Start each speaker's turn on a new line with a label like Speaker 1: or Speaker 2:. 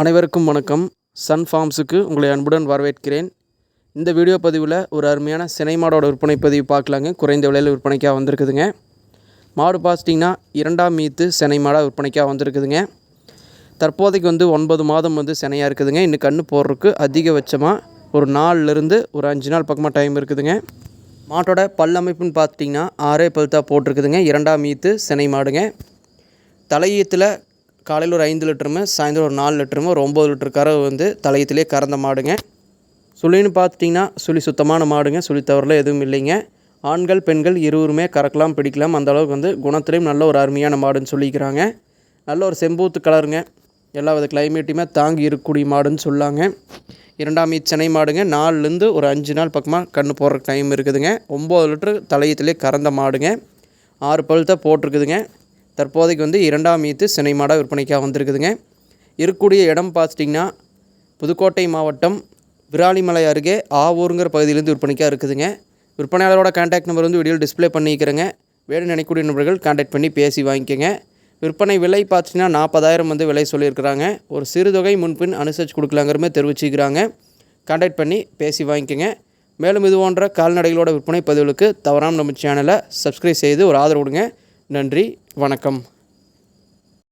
Speaker 1: அனைவருக்கும் வணக்கம். சன் ஃபார்ம்ஸுக்கு உங்களை அன்புடன் வரவேற்கிறேன். இந்த வீடியோ பதிவில் ஒரு அருமையான சினை மாடோட விற்பனை பதிவு பார்க்கலாங்க. குறைந்த விலையில் விற்பனைக்காக வந்திருக்குதுங்க. மாடு பார்த்துட்டிங்கன்னா இரண்டாம் மீத்து சினை மாடாக விற்பனைக்காக வந்திருக்குதுங்க. தற்போதைக்கு வந்து ஒன்பது மாதம் வந்து சினையாக இருக்குதுங்க. இன்னும் கன்று போடுறதுக்கு அதிகபட்சமாக ஒரு நாலுலேருந்து ஒரு அஞ்சு நாள் பக்கமாக டைம் இருக்குதுங்க. மாட்டோட பல் அமைப்புன்னு பார்த்துட்டிங்கன்னா ஆறே பழுத்தாக போட்டிருக்குதுங்க. இரண்டாம் மீத்து சினை மாடுங்க. தலையீத்தில் காலையில் ஒரு ஐந்து லிட்டருமே சாயந்தரம் ஒரு நாலு லிட்டருமே ஒரு ஒம்பது லிட்டர் கறவை வந்து தலையத்திலே கறந்த மாடுங்க. சுழின்னு பார்த்துட்டிங்கன்னா சுழி சுத்தமான மாடுங்க. சுழி தவறில் எதுவும் இல்லைங்க. ஆண்கள் பெண்கள் இருவருமே கறக்கலாம் பிடிக்கலாம். அந்த அளவுக்கு வந்து குணத்துலேயும் நல்ல ஒரு அருமையான மாடுன்னு சொல்லிக்கிறாங்க. நல்ல ஒரு செம்பூத்து கலருங்க. எல்லா வித கிளைமேட்டையுமே தாங்கி இருக்கக்கூடிய மாடுன்னு சொல்லாங்க. இரண்டாம் மீட் சென்னை மாடுங்க. நாலுலேருந்து ஒரு அஞ்சு நாள் பக்கமாக கன்று போடுற டைம் இருக்குதுங்க. ஒம்பது லிட்டர் தலையத்திலே கறந்த மாடுங்க. ஆறு பழுத்த போட்டிருக்குதுங்க. தற்போதைக்கு வந்து இரண்டாம் மீத்து சினை மாடாக விற்பனைக்காக வந்திருக்குதுங்க. இருக்கக்கூடிய இடம் பார்த்துட்டிங்கன்னா புதுக்கோட்டை மாவட்டம் விராலிமலை அருகே ஆவூருங்கிற பகுதியிலேருந்து விற்பனைக்காக இருக்குதுங்க. விற்பனையாளரோட கான்டாக்ட் நம்பர் வந்து வீடியோவில் டிஸ்ப்ளே பண்ணிக்கிறேங்க. வேணும் நினைக்கூடிய நபர்கள் கான்டாக்ட் பண்ணி பேசி வாங்கிக்கோங்க. விற்பனை விலை பார்த்துட்டிங்கன்னா நாற்பதாயிரம் வந்து விலை சொல்லியிருக்கிறாங்க. ஒரு சிறுதொகை முன்பின் அனுசரித்து கொடுக்கலாங்கிற மாதிரி தெரிவிச்சுக்கிறாங்க. கான்டாக்ட் பண்ணி பேசி வாங்கிக்கோங்க. மேலும் இது போன்ற கால்நடைகளோட விற்பனை பதிவுகளுக்கு தவறாமல் நம்ம சேனலை சப்ஸ்கிரைப் செய்து ஒரு ஆதரவு கொடுங்க. நன்றி வணக்கம்.